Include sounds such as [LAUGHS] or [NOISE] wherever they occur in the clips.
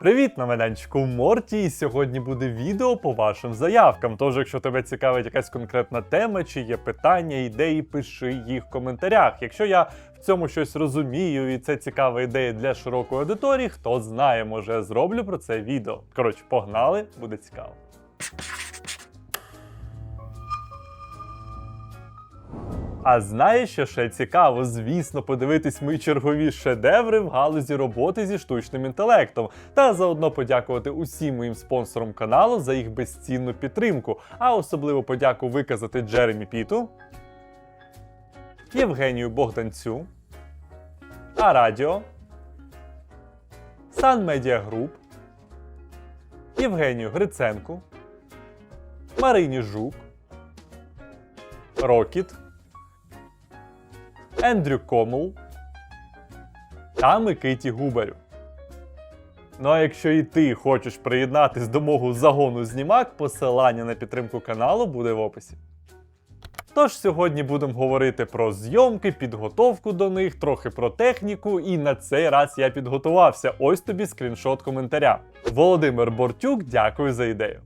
Привіт на майданчику Морті, і сьогодні буде відео по вашим заявкам. Тож, якщо тебе цікавить якась конкретна тема, чи є питання, ідеї, пиши їх в коментарях. Якщо я в цьому щось розумію і це цікава ідея для широкої аудиторії, хто знає, може я зроблю про це відео. Коротше, погнали, буде цікаво. А знаєш, що ще цікаво? Звісно, подивитись мої чергові шедеври в галузі роботи зі штучним інтелектом, та заодно подякувати усім моїм спонсорам каналу за їх безцінну підтримку. А особливо подяку виказати Джеремі Піту, Євгенію Богданцю, Арадіо, Сан Медіа Груп, Євгенію Гриценку, Марині Жук, Рокіт. Ендрю Комул та Микиті Губарю. Ну а якщо і ти хочеш приєднатись до мого загону знімак, посилання на підтримку каналу буде в описі. Тож сьогодні будемо говорити про зйомки, підготовку до них, трохи про техніку, і на цей раз я підготувався. Ось тобі скріншот коментаря. Володимир Бортюк, дякую за ідею.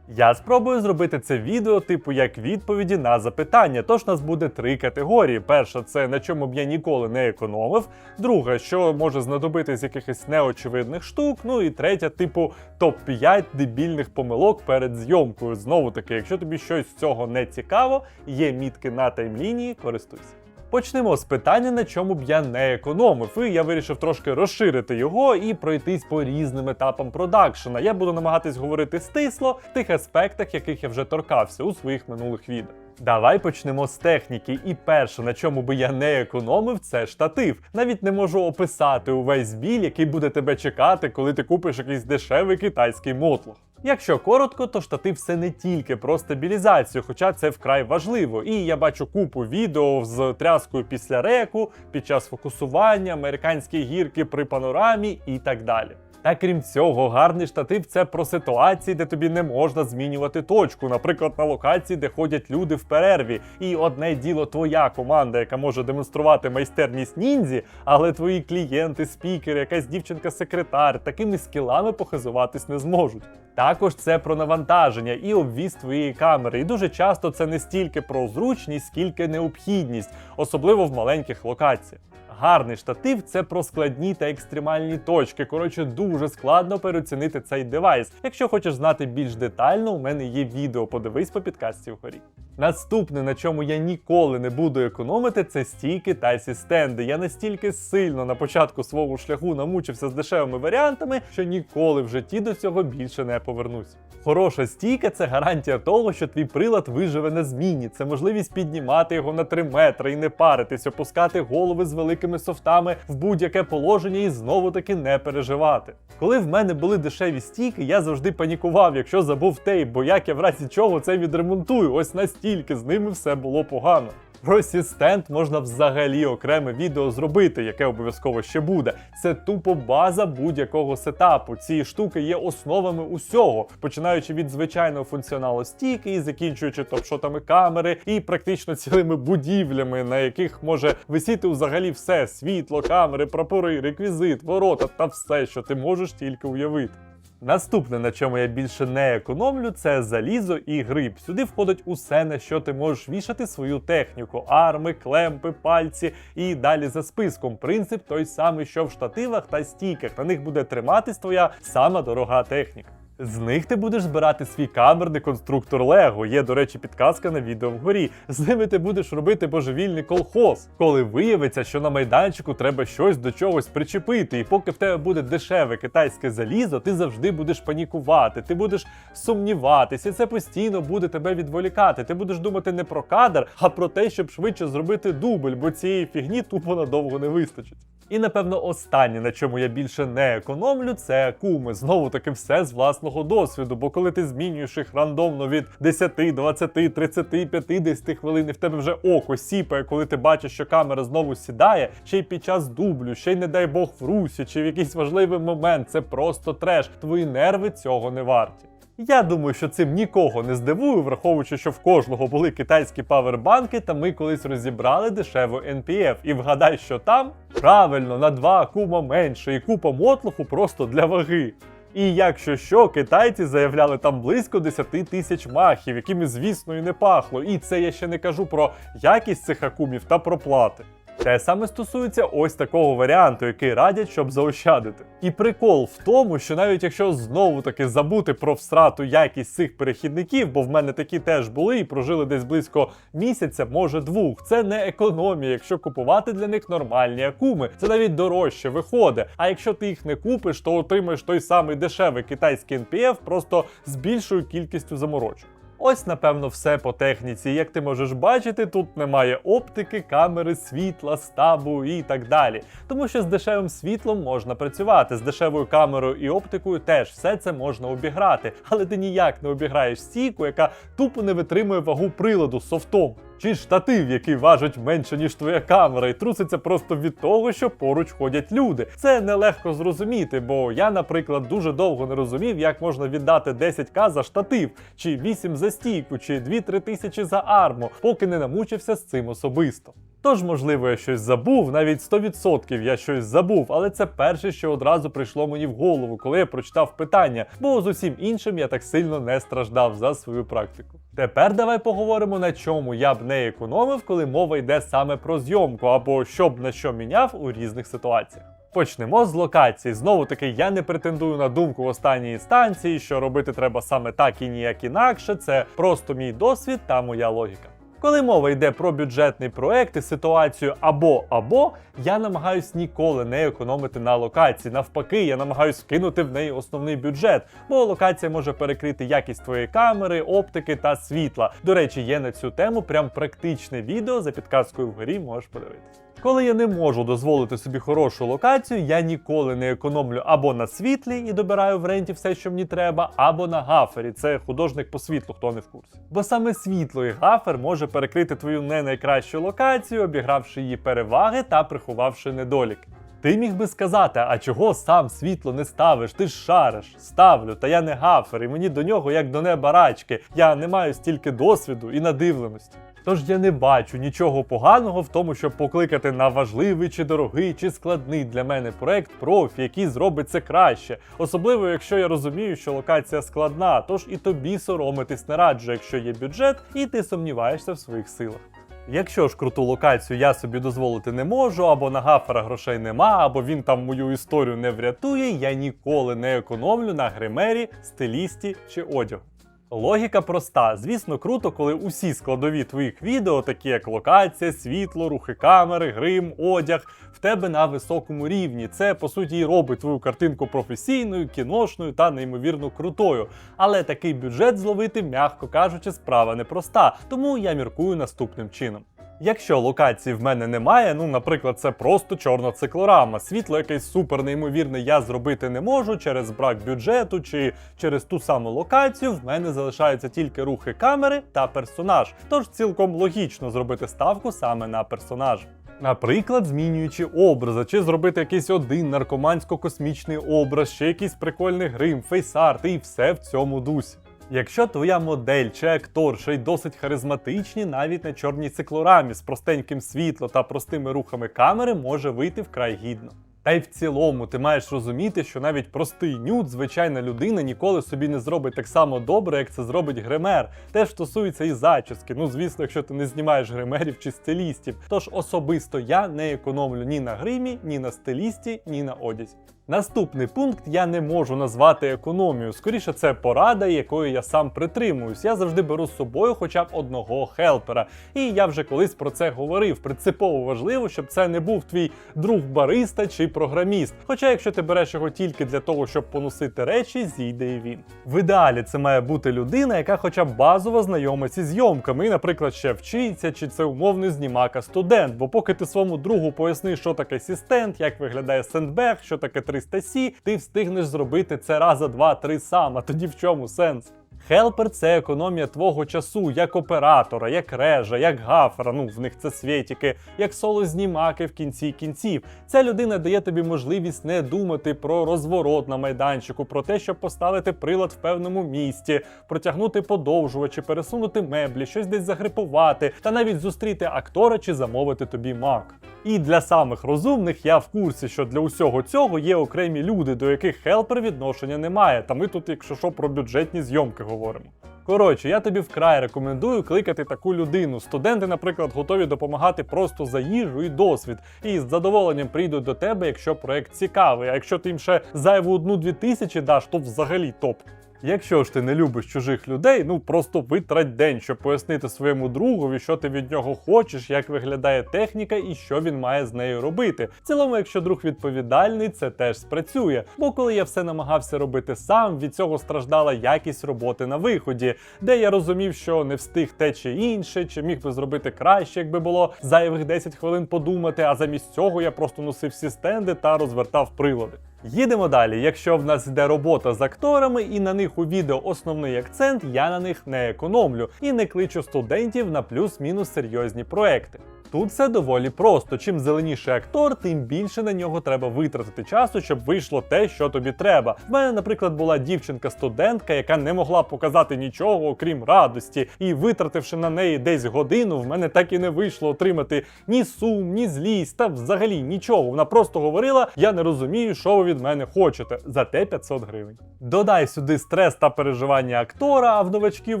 Я спробую зробити це відео, типу як відповіді на запитання. Тож нас буде три категорії. Перша це на чому б я ніколи не економив. Друга, що може знадобитись якихось неочевидних штук. Ну і третя, типу, топ-5 дебільних помилок перед зйомкою. Знову таки, якщо тобі щось з цього не цікаво, є мітки на таймлінії, користуйся. Почнемо з питання, на чому б я не економив. І я вирішив трошки розширити його і пройтись по різним етапам продакшена. Я буду намагатись говорити стисло в тих аспектах, яких я вже торкався у своїх минулих відео. Давай почнемо з техніки. І перше, на чому би я не економив, це штатив. Навіть не можу описати увесь біль, який буде тебе чекати, коли ти купиш якийсь дешевий китайський мотлох. Якщо коротко, то штатив це не тільки про стабілізацію, хоча це вкрай важливо. І я бачу купу відео з тряскою після реку, під час фокусування, американські гірки при панорамі і так далі. Та крім цього, гарний штатив це про ситуації, де тобі не можна змінювати точку, наприклад, на локації, де ходять люди в перерві. І одне діло твоя команда, яка може демонструвати майстерність ніндзі, але твої клієнти, спікери, якась дівчинка-секретар такими скілами похизуватись не зможуть. Також це про навантаження і обвіз твоєї камери. І дуже часто це не стільки про зручність, скільки необхідність, особливо в маленьких локаціях. Гарний штатив це про складні та екстремальні точки. Коротше, дуже складно переоцінити цей девайс. Якщо хочеш знати більш детально, у мене є відео. Подивись по підкасті вгорі. Наступне, на чому я ніколи не буду економити, це стійки та асістенди. Я настільки сильно на початку свого шляху намучився з дешевими варіантами, що ніколи в житті до цього більше не повернусь. Хороша стійка це гарантія того, що твій прилад виживе на зміні. Це можливість піднімати його на 3 метри і не паритись, опускати голови з великими софтами в будь-яке положення і знову таки не переживати. Коли в мене були дешеві стійки, я завжди панікував, якщо забув тейп, бо як я в разі чого це відремонтую. Ось настільки з ними все було погано. Про асістент можна взагалі окреме відео зробити, яке обов'язково ще буде. Це тупо база будь-якого сетапу. Ці штуки є основами усього, починаючи від звичайного функціоналу стійки і закінчуючи топшотами камери і практично цілими будівлями, на яких може висіти взагалі все: світло, камери, прапори, реквізит, ворота та все, що ти можеш тільки уявити. Наступне, на чому я більше не економлю, це залізо і гриб. Сюди входить усе, на що ти можеш вішати свою техніку: арми, клемпи, пальці і далі за списком. Принцип той самий, що в штативах та стійках. На них буде триматись твоя сама дорога техніка. З них ти будеш збирати свій камерний конструктор Лего. Є, до речі, підказка на відео вгорі. З ними ти будеш робити божевільний колхоз, коли виявиться, що на майданчику треба щось до чогось причепити, і поки в тебе буде дешеве китайське залізо, ти завжди будеш панікувати, ти будеш сумніватися, і це постійно буде тебе відволікати. Ти будеш думати не про кадр, а про те, щоб швидше зробити дубль, бо цієї фігні тупо надовго не вистачить. І напевно останнє, на чому я більше не економлю, це куми. Знову таки все з власного досвіду. Бо коли ти змінюєш їх рандомно від 10, 20, 30, 50 хвилин, і в тебе вже око сіпає, коли ти бачиш, що камера знову сідає, ще й під час дублю, ще й не дай Бог в русі, чи в якийсь важливий момент. Це просто треш. Твої нерви цього не варті. Я думаю, що цим нікого не здивую, враховуючи, що в кожного були китайські павербанки, та ми колись розібрали дешеву NPF. І вгадай, що там правильно на 2 кума менше, і купа мотлуху просто для ваги. І якщо що, китайці заявляли там близько 10 тисяч махів, якими, звісно, і не пахло. І це я ще не кажу про якість цих акумів та про плати. Те саме стосується ось такого варіанту, який радять, щоб заощадити. І прикол в тому, що навіть якщо знову таки забути про всрату якість цих перехідників, бо в мене такі теж були і прожили десь близько місяця, може двох. Це не економія, якщо купувати для них нормальні акуми. Це навіть дорожче виходить. А якщо ти їх не купиш, то отримаєш той самий дешевий китайський NPF просто з більшою кількістю заморочок. Ось, напевно, все по техніці. Як ти можеш бачити, тут немає оптики, камери, світла, стабу і так далі. Тому що з дешевим світлом можна працювати, з дешевою камерою і оптикою теж все це можна обіграти. Але ти ніяк не обіграєш стійку, яка тупо не витримує вагу приладу софтом. Чи штатив, який важить менше, ніж твоя камера, і труситься просто від того, що поруч ходять люди. Це нелегко зрозуміти, бо я, наприклад, дуже довго не розумів, як можна віддати 10к за штатив, чи 8 за стійку, чи 2-3 тисячі за арму, поки не намучився з цим особисто. Тож, можливо, я щось забув, навіть 100% я щось забув, але це перше, що одразу прийшло мені в голову, коли я прочитав питання, бо з усім іншим я так сильно не страждав за свою практику. Тепер давай поговоримо, на чому я б не економив, коли мова йде саме про зйомку, або що б на що міняв у різних ситуаціях. Почнемо з локації. Знову таки, я не претендую на думку в останній інстанції, що робити треба саме так і ніяк інакше. Це просто мій досвід та моя логіка. Коли мова йде про бюджетний проект ситуацію або або, я намагаюсь ніколи не економити на локації. Навпаки, я намагаюсь вкинути в неї основний бюджет, бо локація може перекрити якість твоєї камери, оптики та світла. До речі, є на цю тему прям практичне відео за підказкою вгорі можеш подивитися. Коли я не можу дозволити собі хорошу локацію, я ніколи не економлю або на світлі і добираю в ренті все, що мені треба, або на гафері. Це художник по світлу, хто не в курсі. Бо саме світло і гафер може перекрити твою не найкращу локацію, обігравши її переваги та приховавши недоліки. Ти міг би сказати, а чого сам світло не ставиш? Ти ж шариш, ставлю, та я не гафер, і мені до нього як до неба рачки. Я не маю стільки досвіду і надивленості. Тож я не бачу нічого поганого в тому, щоб покликати на важливий чи дорогий чи складний для мене проект профі, який зробить це краще. Особливо, якщо я розумію, що локація складна, тож і тобі соромитись не раджу, якщо є бюджет, і ти сумніваєшся в своїх силах. Якщо ж круту локацію я собі дозволити не можу, або на гафера грошей нема, або він там мою історію не врятує, я ніколи не економлю на гримері, стилісті чи одягу. Логіка проста. Звісно, круто, коли усі складові твоїх відео, такі як локація, світло, рухи камери, грим, одяг, в тебе на високому рівні. Це по суті і робить твою картинку професійною, кіношною та неймовірно крутою. Але такий бюджет зловити, м'яко кажучи, справа непроста. Тому я міркую наступним чином. Якщо локації в мене немає, ну, наприклад, це просто чорна циклорама, світло якесь супер неймовірне я зробити не можу через брак бюджету чи через ту саму локацію, в мене залишаються тільки рухи камери та персонаж. Тож цілком логічно зробити ставку саме на персонажа. Наприклад, змінюючи образи, чи зробити якийсь один наркомансько-космічний образ, ще якийсь прикольний грим, фейсарт і все в цьому дусі. Якщо твоя модель чи актор ще й досить харизматичні, навіть на чорній циклорамі з простеньким світлом та простими рухами камери може вийти вкрай гідно. Та й в цілому ти маєш розуміти, що навіть простий нюд, звичайна людина ніколи собі не зробить так само добре, як це зробить гример. Теж стосується і зачіски. Ну звісно, якщо ти не знімаєш гримерів чи стилістів. Тож особисто я не економлю ні на гримі, ні на стилісті, ні на одязі. Наступний пункт я не можу назвати економією. Скоріше, це порада, якої я сам притримуюсь. Я завжди беру з собою хоча б одного хелпера. І я вже колись про це говорив. Принципово важливо, щоб це не був твій друг бариста чи програміст. Хоча, якщо ти береш його тільки для того, щоб поносити речі, зійде і він. В ідеалі це має бути людина, яка хоча б базово знайомиться зі зйомками, і, наприклад, ще вчиться, чи це умовний знімака студент. Бо поки ти своєму другу поясниш, що таке асистент, як виглядає сендбег, що таке 300 сі, ти встигнеш зробити це раза два-три сам. А тоді в чому сенс? Хелпер це економія твого часу як оператора, як режа, як гафера. Ну в них це світіки, як соло-знімаки в кінці кінців. Ця людина дає тобі можливість не думати про розворот на майданчику, про те, щоб поставити прилад в певному місці, протягнути подовжувачі, пересунути меблі, щось десь загрипувати, та навіть зустріти актора чи замовити тобі мак. І для самих розумних я в курсі, що для усього цього є окремі люди, до яких хелпер відношення немає. Та ми тут, якщо що, про бюджетні зйомки говоримо. Коротше, я тобі вкрай рекомендую кликати таку людину. Студенти, наприклад, готові допомагати просто за їжу і досвід, і з задоволенням прийдуть до тебе, якщо проект цікавий. А якщо ти їм ще зайву одну-дві тисячі даш, то взагалі топ. Якщо ж ти не любиш чужих людей, ну просто витрать день, щоб пояснити своєму другові, що ти від нього хочеш, як виглядає техніка і що він має з нею робити. В цілому, якщо друг відповідальний, це теж спрацює. Бо коли я все намагався робити сам, від цього страждала якість роботи на виході, де я розумів, що не встиг те чи інше, чи міг би зробити краще, якби було зайвих 10 хвилин подумати. А замість цього я просто носив всі стенди та розвертав прилади. Їдемо далі. Якщо в нас йде робота з акторами і на них у відео основний акцент, я на них не економлю і не кличу студентів на плюс-мінус серйозні проекти. Тут все доволі просто. Чим зеленіший актор, тим більше на нього треба витратити часу, щоб вийшло те, що тобі треба. В мене, наприклад, була дівчинка-студентка, яка не могла показати нічого, окрім радості, і витративши на неї десь годину, в мене так і не вийшло отримати ні сум, ні злість, та взагалі нічого. Вона просто говорила: я не розумію, що ви від мене хочете. Зате 500 гривень. Додай сюди стрес та переживання актора, а в новачків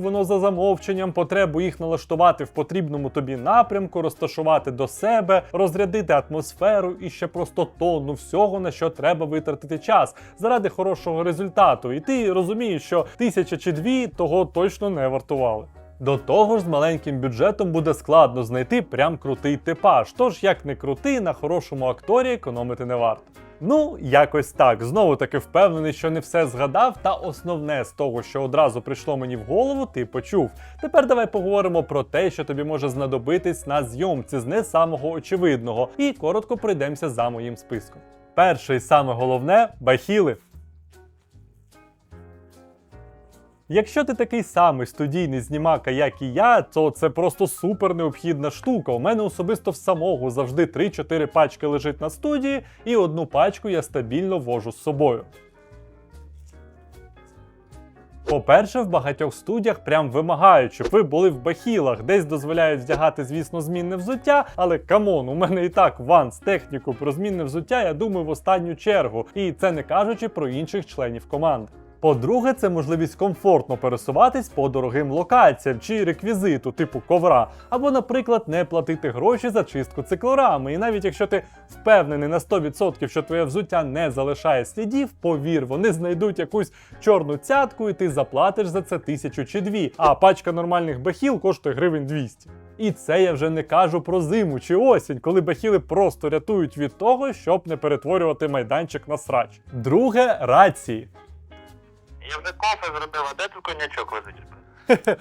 воно за замовченням, потребу їх налаштувати в потрібному тобі напрямку, розташувати до себе, розрядити атмосферу і ще просто тонну всього, на що треба витратити час заради хорошого результату. І ти розумієш, що тисяча чи дві того точно не вартували. До того ж, з маленьким бюджетом буде складно знайти прям крутий типаж. Тож, як не крутий, на хорошому акторі економити не варто. Ну, якось так. Знову таки впевнений, що не все згадав, та основне з того, що одразу прийшло мені в голову, ти почув. Тепер давай поговоримо про те, що тобі може знадобитись на зйомці з не самого очевидного, і коротко пройдемося за моїм списком. Перше і саме головне бахіли. Якщо ти такий самий студійний знімака, як і я, то це просто супер необхідна штука. У мене особисто в самого завжди 3-4 пачки лежить на студії, і одну пачку я стабільно вожу з собою. По-перше, в багатьох студіях прям вимагають, щоб ви були в бахілах, десь дозволяють вдягати, звісно, змінне взуття, але камон, у мене і так ван з техніку про змінне взуття, я думаю, в останню чергу. І це не кажучи про інших членів команди. По-друге, це можливість комфортно пересуватись по дорогим локаціям чи реквізиту, типу ковра, або, наприклад, не платити гроші за чистку циклорами. І навіть якщо ти впевнений на 100%, що твоє взуття не залишає слідів, повір, вони знайдуть якусь чорну цятку, і ти заплатиш за це тисячу чи дві. А пачка нормальних бахіл коштує гривень 200. І це я вже не кажу про зиму чи осінь, коли бахіли просто рятують від того, щоб не перетворювати майданчик на срач. Друге рації. Я вже кофе зробив, а де тут конячок визичив?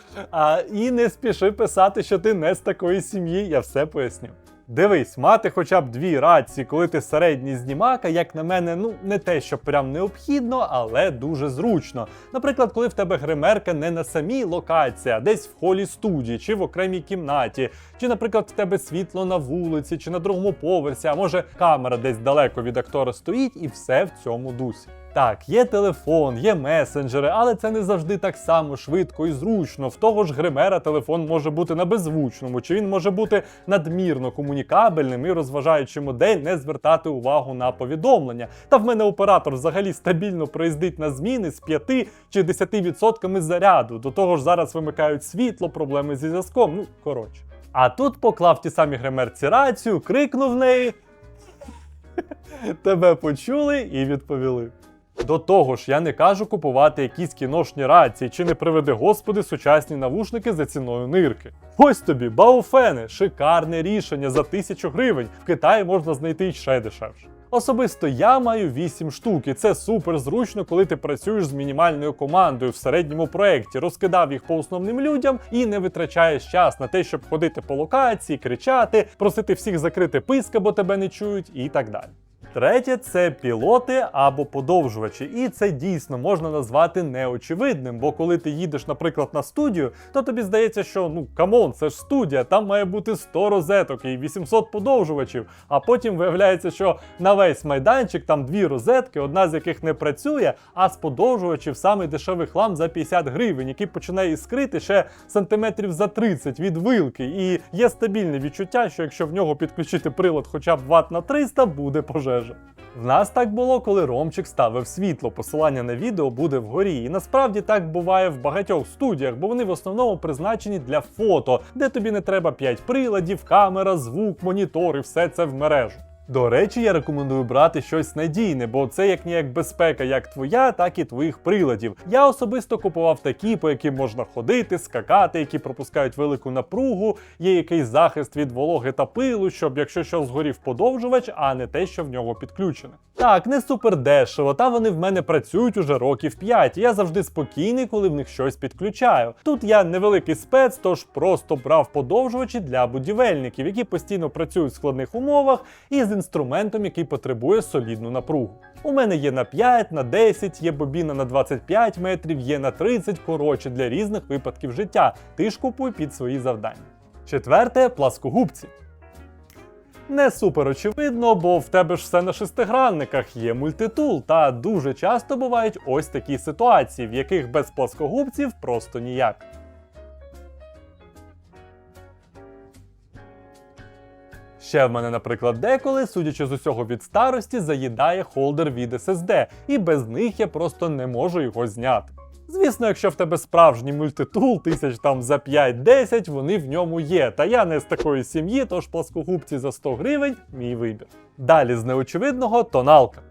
[LAUGHS] А і не спіши писати, що ти не з такої сім'ї, я все поясню. Дивись, мати хоча б дві рації, коли ти середній знімака, як на мене, ну не те, що прям необхідно, але дуже зручно. Наприклад, коли в тебе гримерка не на самій локації, а десь в холі студії чи в окремій кімнаті, чи, наприклад, в тебе світло на вулиці, чи на другому поверсі, а може камера десь далеко від актора стоїть, і все в цьому дусі. Так, є телефон, є месенджери, але це не завжди так само швидко і зручно. В того ж гримера телефон може бути на беззвучному, чи він може бути надмірно комунікабельним і розважаючи модель, не звертати увагу на повідомлення. Та в мене оператор взагалі стабільно проїздить на зміни з 5 чи 10% заряду. До того ж, зараз вимикають світло, проблеми зі зв'язком. Ну коротше. А тут поклав ті самі гримерці рацію, крикнув в неї. [LAUGHS] Тебе почули і відповіли. До того ж, я не кажу купувати якісь кіношні рації, чи не приведи господи сучасні навушники за ціною нирки. Ось тобі, бауфени, шикарне рішення за тисячу гривень. В Китаї можна знайти й ще дешевше. Особисто я маю 8 штук, і це супер зручно, коли ти працюєш з мінімальною командою в середньому проєкті, розкидав їх по основним людям і не витрачаєш час на те, щоб ходити по локації, кричати, просити всіх закрити писка, бо тебе не чують, і так далі. Третє це пілоти або подовжувачі, і це дійсно можна назвати неочевидним, бо коли ти їдеш, наприклад, на студію, то тобі здається, що ну камон, це ж студія, там має бути 100 розеток і 800 подовжувачів. А потім виявляється, що на весь майданчик там дві розетки, одна з яких не працює, а з подовжувачів самий дешевий хлам за 50 гривень, який починає іскрити ще сантиметрів за 30 від вилки. І є стабільне відчуття, що якщо в нього підключити прилад хоча б ват на 300, буде пожежа. В нас так було, коли Ромчик ставив світло. Посилання на відео буде вгорі. І насправді так буває в багатьох студіях, бо вони в основному призначені для фото, де тобі не треба 5 приладів, камера, звук, монітор і все це в мережу. До речі, я рекомендую брати щось надійне, бо це як ніяк безпека, як твоя, так і твоїх приладів. Я особисто купував такі, по яким можна ходити, скакати, які пропускають велику напругу, є якийсь захист від вологи та пилу, щоб якщо що згорів подовжувач, а не те, що в нього підключене. Так, не супер дешево, та вони в мене працюють уже років 5. Я завжди спокійний, коли в них щось підключаю. Тут я невеликий спец, тож просто брав подовжувачі для будівельників, які постійно працюють в складних умовах і з інструментом, який потребує солідну напругу. У мене є на 5, на 10, є бобіна на 25 метрів, є на 30, коротше, для різних випадків життя. Ти ж купуй під свої завдання. Четверте пласкогубці. Не супер очевидно, бо в тебе ж все на шестигранниках є мультитул, та дуже часто бувають ось такі ситуації, в яких без пласкогубців просто ніяк. Ще в мене, наприклад, деколи, судячи з усього від старості, заїдає холдер від SSD, і без них я просто не можу його зняти. Звісно, якщо в тебе справжній мультитул, тисяч там за 5-10, вони в ньому є. Та я не з такої сім'ї, тож пласкогубці за 100 гривень мій вибір. Далі з неочевидного тоналка.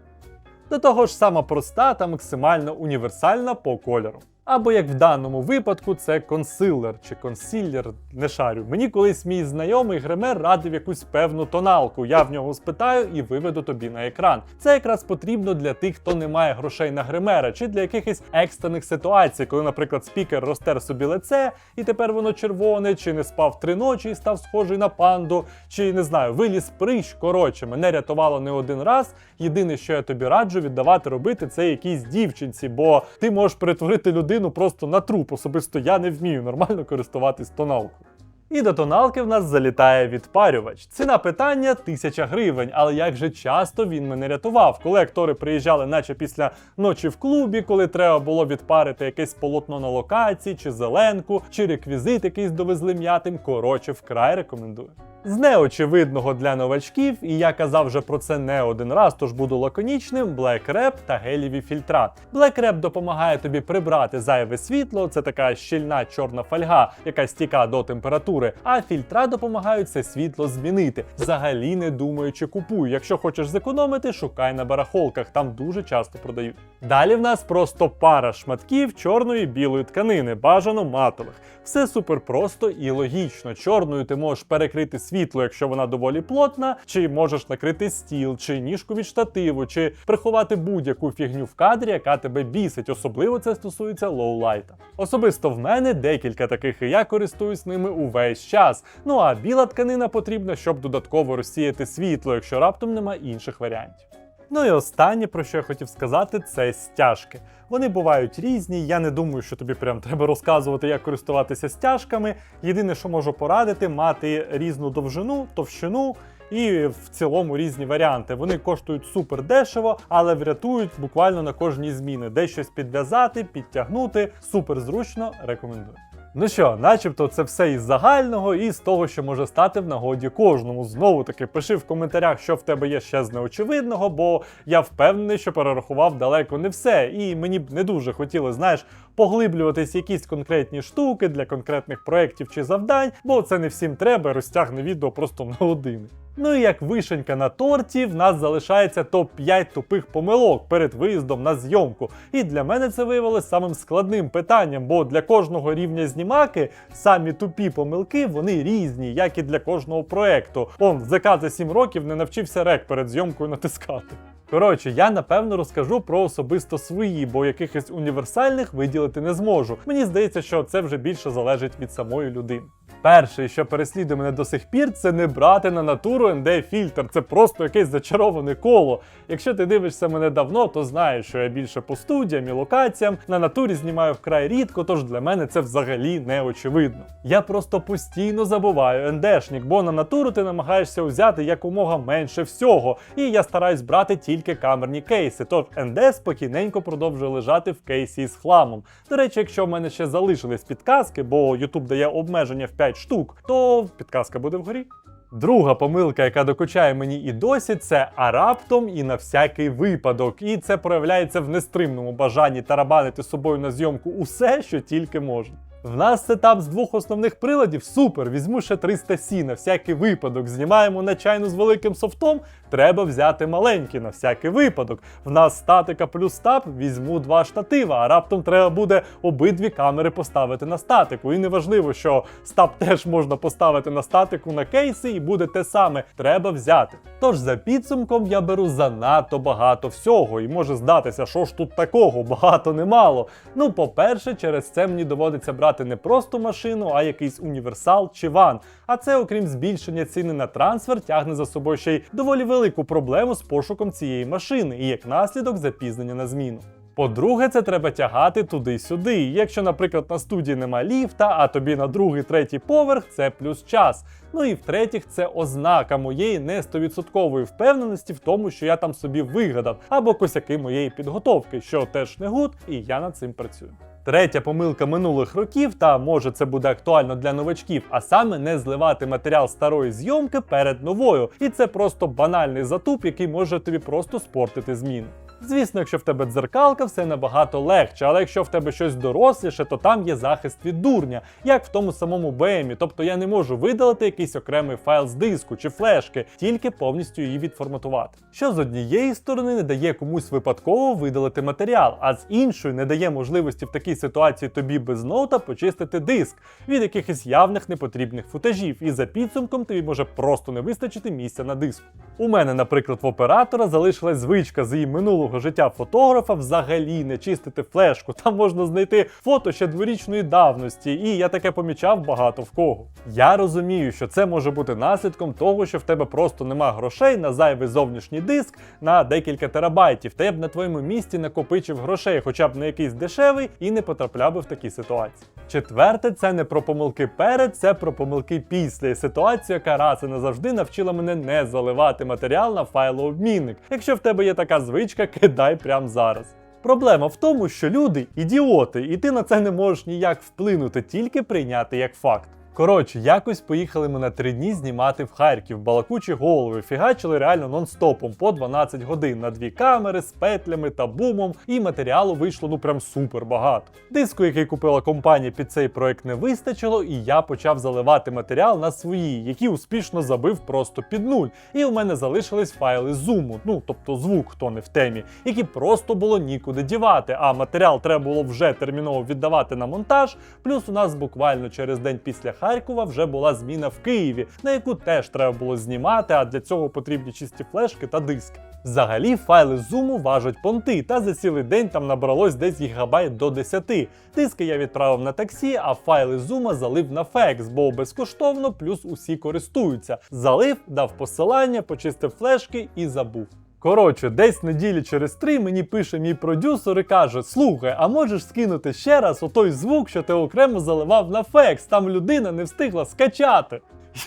До того ж сама проста та максимально універсальна по кольору. Або як в даному випадку, це консилер чи консіллер, не шарю. Мені колись мій знайомий гример радив якусь певну тоналку. Я в нього спитаю і виведу тобі на екран. Це якраз потрібно для тих, хто не має грошей на гримера, чи для якихось екстрених ситуацій, коли, наприклад, спікер розтер собі лице, і тепер воно червоне, чи не спав три ночі і став схожий на панду, чи не знаю, виліз прищ. Коротше, мене рятувало не один раз. Єдине, що я тобі раджу віддавати робити, це якійсь дівчинці, бо ти можеш перетворити людину просто на труп. Особисто я не вмію нормально користуватись тоналкою. І до тоналки в нас залітає відпарювач. Ціна питання 1000 гривень, але як же часто він мене рятував, коли актори приїжджали, наче після ночі в клубі, коли треба було відпарити якесь полотно на локації, чи зеленку, чи реквізит якийсь довезли м'ятим. Коротше, вкрай рекомендую. З неочевидного для новачків, і я казав вже про це не один раз, тож буду лаконічним: Black Rap та геліві фільтра. Black Rap допомагає тобі прибрати зайве світло, це така щільна чорна фольга, яка стіка до температури. А фільтра допомагають це світло змінити. Взагалі не думаючи купуй. Якщо хочеш зекономити, шукай на барахолках, там дуже часто продають. Далі в нас просто пара шматків чорної і білої тканини, бажано матових. Все супер просто і логічно. Чорною ти можеш перекрити світло, якщо вона доволі плотна, чи можеш накрити стіл, чи ніжку від штативу, чи приховати будь-яку фігню в кадрі, яка тебе бісить. Особливо це стосується лоулайта. Особисто в мене декілька таких, і я користуюсь ними увесь час. Ну а біла тканина потрібна, щоб додатково розсіяти світло, якщо раптом нема інших варіантів. Ну і останнє, про що я хотів сказати, це стяжки. Вони бувають різні. Я не думаю, що тобі прям треба розказувати, як користуватися стяжками. Єдине, що можу порадити, мати різну довжину, товщину. І в цілому різні варіанти. Вони коштують супер дешево, але врятують буквально на кожній зміни. Де щось підв'язати, підтягнути. Супер зручно, рекомендую. Ну що, начебто, це все із загального і з того, що може стати в нагоді кожному. Знову таки, пиши в коментарях, що в тебе є ще з неочевидного, бо я впевнений, що перерахував далеко не все. І мені б не дуже хотілося, знаєш, поглиблюватись якісь конкретні штуки для конкретних проєктів чи завдань, бо це не всім треба, розтягне відео просто на години. Ну і як вишенька на торті, в нас залишається топ-5 тупих помилок перед виїздом на зйомку. І для мене це виявилось самим складним питанням, бо для кожного рівня знімаки самі тупі помилки вони різні, як і для кожного проекту. Он ЗК за 7 років не навчився рек перед зйомкою натискати. Коротше, я напевно розкажу про особисто свої, бо якихось універсальних виділити не зможу. Мені здається, що це вже більше залежить від самої людини. Перше, що переслідує мене до сих пір, це не брати на натуру ND фільтр. Це просто якесь зачароване коло. Якщо ти дивишся мене давно, то знаєш, що я більше по студіям і локаціям на натурі знімаю вкрай рідко, тож для мене це взагалі не очевидно. Я просто постійно забуваю НДшник, бо на натуру ти намагаєшся взяти якомога менше всього. І я стараюсь брати тільки камерні кейси. Тож НД спокійненько продовжує лежати в кейсі із хламом. До речі, якщо в мене ще залишились підказки, бо YouTube дає обмеження в 5 штук, то підказка буде вгорі. Друга помилка, яка докучає мені і досі, це а раптом і на всякий випадок. І це проявляється в нестримному бажанні тарабанити собою на зйомку усе, що тільки можна. В нас сетап з двох основних приладів супер. Візьму ще 300 сі на всякий випадок. Знімаємо на чайну з великим софтом. Треба взяти маленький на всякий випадок. В нас статика плюс стаб, візьму два штатива, а раптом треба буде обидві камери поставити на статику. І неважливо, що стаб теж можна поставити на статику на кейси, і буде те саме. Треба взяти. Тож за підсумком я беру занадто багато всього, і може здатися, що ж тут такого, багато немало. Ну, по-перше, через це мені доводиться брати не просто машину, а якийсь універсал чи ван. А це, окрім збільшення ціни на трансфер, тягне за собою ще й доволі велику проблему з пошуком цієї машини, і як наслідок запізнення на зміну. По-друге, це треба тягати туди-сюди. Якщо, наприклад, на студії нема ліфта, а тобі на другий, третій поверх, це плюс час. Ну і в-третіх, це ознака моєї не 100% впевненості в тому, що я там собі вигадав, або косяки моєї підготовки, що теж не гуд, і я над цим працюю. Третя помилка минулих років, та може це буде актуально для новачків, а саме не зливати матеріал старої зйомки перед новою. І це просто банальний затуп, який може тобі просто спортити зміну. Звісно, якщо в тебе дзеркалка, все набагато легше, але якщо в тебе щось доросліше, то там є захист від дурня, як в тому самому BM, тобто я не можу видалити якийсь окремий файл з диску чи флешки, тільки повністю її відформатувати. Що з однієї сторони не дає комусь випадково видалити матеріал, а з іншої не дає можливості в такій ситуації тобі без ноута почистити диск від якихось явних непотрібних футажів, і за підсумком тобі може просто не вистачити місця на диску. У мене, наприклад, в оператора залишилась звичка з її минулого життя фотографа взагалі не чистити флешку. Там можна знайти фото ще дворічної давності, і я таке помічав багато в кого. Я розумію, що це може бути наслідком того, що в тебе просто нема грошей на зайвий зовнішній диск на декілька терабайтів. Та я б на твоєму місці накопичив грошей, хоча б на якийсь дешевий, і не потрапляв би в такі ситуації. Четверте, це не про помилки перед, це про помилки після. Ситуація, яка раз і назавжди навчила мене не заливати матеріал на файлообмінник. Якщо в тебе є така звичка, кидай прямо зараз. Проблема в тому, що люди ідіоти, і ти на це не можеш ніяк вплинути, тільки прийняти як факт. Коротше, якось поїхали ми на три дні знімати в Харків, балакучі голови, фігачили реально нон-стопом по 12 годин на дві камери з петлями та бумом, і матеріалу вийшло ну прям супер багато. Диску, який купила компанія під цей проект, не вистачило, і я почав заливати матеріал на свої, які успішно забив просто під нуль. І у мене залишились файли зуму, ну тобто звук, хто не в темі, які просто було нікуди дівати. А матеріал треба було вже терміново віддавати на монтаж. Плюс у нас буквально через день після Харкова вже була зміна в Києві, на яку теж треба було знімати, а для цього потрібні чисті флешки та диски. Взагалі, файли зуму важать понти, та за цілий день там набралось десь гігабайт до 10. Диски я відправив на таксі, а файли зума залив на фекс, бо безкоштовно, плюс усі користуються. Залив, дав посилання, почистив флешки і забув. Коротше, десь неділі через три мені пише мій продюсер і каже: Слухай, а можеш скинути ще раз отой звук, що ти окремо заливав на фекс, там людина не встигла скачати.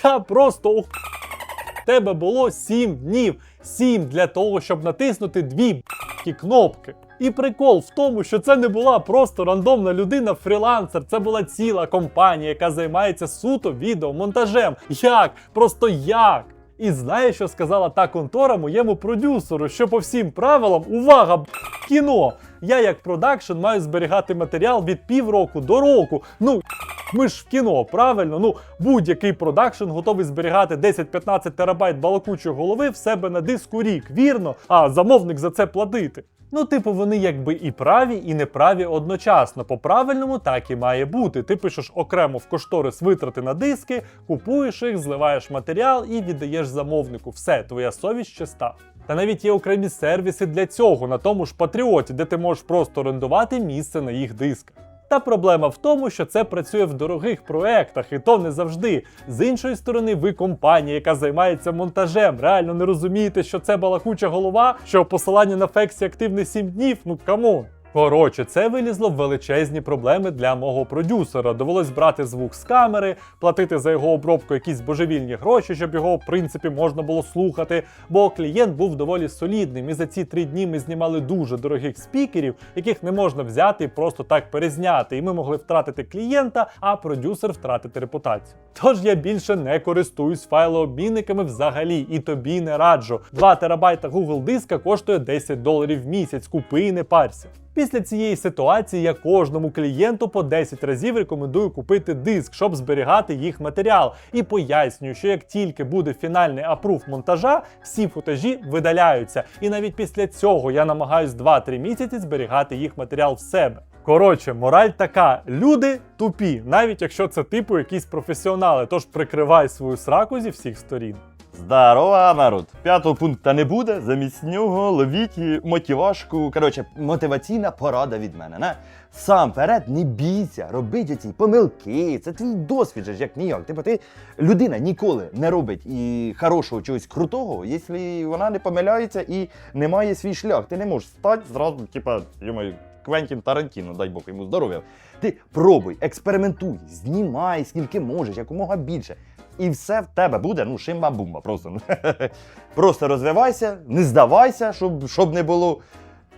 Я просто тебе було 7 днів. 7 для того, щоб натиснути дві кнопки. І прикол в тому, що це не була просто рандомна людина, фрілансер, це була ціла компанія, яка займається суто відеомонтажем. Як? Просто як? І знає, що сказала та контора моєму продюсеру, що по всім правилам, увага, б**, кіно! Я як продакшн маю зберігати матеріал від півроку до року. Ну, ми ж в кіно, правильно? Ну, будь-який продакшн готовий зберігати 10-15 терабайт балакучої голови в себе на диску рік, вірно? А замовник за це платити. Ну, типу, вони якби і праві, і неправі одночасно. По правильному так і має бути. Ти пишеш окремо в кошторис витрати на диски, купуєш їх, зливаєш матеріал і віддаєш замовнику. Все, твоя совість чиста. Та навіть є окремі сервіси для цього на тому ж Патріоті, де ти можеш просто орендувати місце на їх дисках. Та проблема в тому, що це працює в дорогих проектах, і то не завжди. З іншої сторони, ви компанія, яка займається монтажем, реально не розумієте, що це балакуча голова, що посилання на фексі активне 7 днів. Ну камон. Коротше, це вилізло в величезні проблеми для мого продюсера. Довелось брати звук з камери, платити за його обробку якісь божевільні гроші, щоб його, в принципі, можна було слухати. Бо клієнт був доволі солідним. І за ці три дні ми знімали дуже дорогих спікерів, яких не можна взяти і просто так перезняти. І ми могли втратити клієнта, а продюсер втратити репутацію. Тож я більше не користуюсь файлообмінниками взагалі, і тобі не раджу. 2 терабайта Google диска коштує 10 доларів в місяць. Купи і не парся. Після цієї ситуації я кожному клієнту по 10 разів рекомендую купити диск, щоб зберігати їх матеріал. І пояснюю, що як тільки буде фінальний апрув монтажа, всі футажі видаляються. І навіть після цього я намагаюсь 2-3 місяці зберігати їх матеріал в себе. Коротше, мораль така: люди тупі, навіть якщо це типу якісь професіонали, тож прикривай свою сраку зі всіх сторін. Здорова, народ! П'ятого пункту не буде. Замість нього ловіть мотивашку. Коротше, мотиваційна порада від мене. Не? Сам перед не бійся, робіть ці помилки. Це твій досвід, же як ніяк. Типу, ти людина ніколи не робить і хорошого чогось крутого, якщо вона не помиляється і не має свій шлях. Ти не можеш стати зразу, типа, йомаю, Квентін Тарантіно, дай Бог йому здоров'я. Ти пробуй, експериментуй, знімай скільки можеш, якомога більше. І все в тебе буде, ну, шимба-бумба. Просто. [LAUGHS] просто розвивайся, не здавайся, щоб, щоб не було.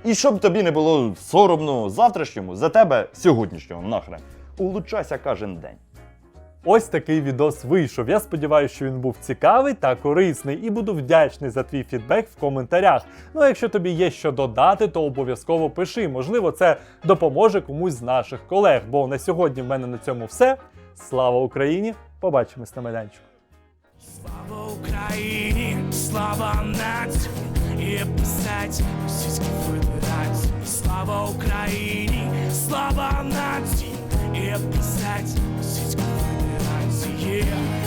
І щоб тобі не було соромно завтрашньому за тебе сьогоднішнього нахрен. Улучшайся кожен день. Ось такий відос вийшов. Я сподіваюся, що він був цікавий та корисний, і буду вдячний за твій фідбек в коментарях. Ну а якщо тобі є що додати, то обов'язково пиши. Можливо, це допоможе комусь з наших колег. Бо на сьогодні в мене на цьому все. Слава Україні! Побачимось на майданчику. Слава Україні, слава нації і писать Російській Федерації. Слава Україні, слава нації і писать yeah.